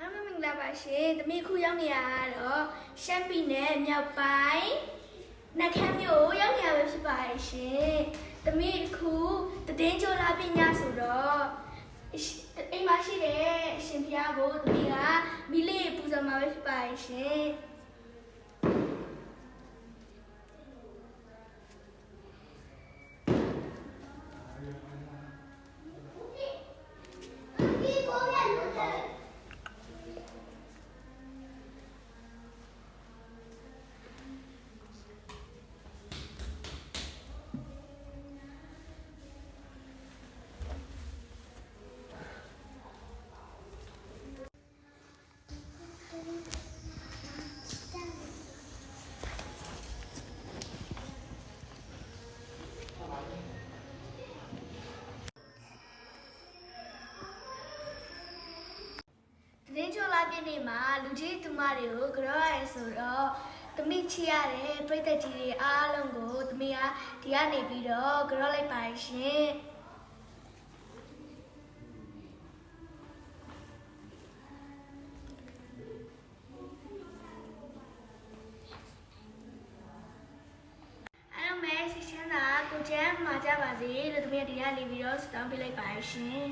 အမမင်္ဂလာပါရှင်။သမီးခုရောက်နေရတော့ရှမ်းပြည်နယ်မြောက်ပိုင်းနှခမ်းမြို့ရောက်နေရပဲဖြစ်ပါတယ်ရှင်။သမီးခုတည်င်းချိုလာပညာဆိုတော့အိမ်မှာရှိတဲ့အရှင်ဖျားကိုသမီးကမိလေးပူဇော်မှာပဲဖြစ်ပါတယ်ရှင်။ လာပြည့်နေ့မှာလူကြီးသူမတွေကိုကြောရရဲဆိုတော့တမိချီရတဲ့ပြည်သက်ကြီးတွေအားလုံးကိုတမိကဒီကနေပြီးတော့ကြောလိုက်ပါရှင်အဲ့တော့မဲစီချမ်းသာကိုကျမ်းမှာကြပါစေလို့တမီးကဒီကနေပြီးတော့စတောင်းပေးလိုက်ပါရှင်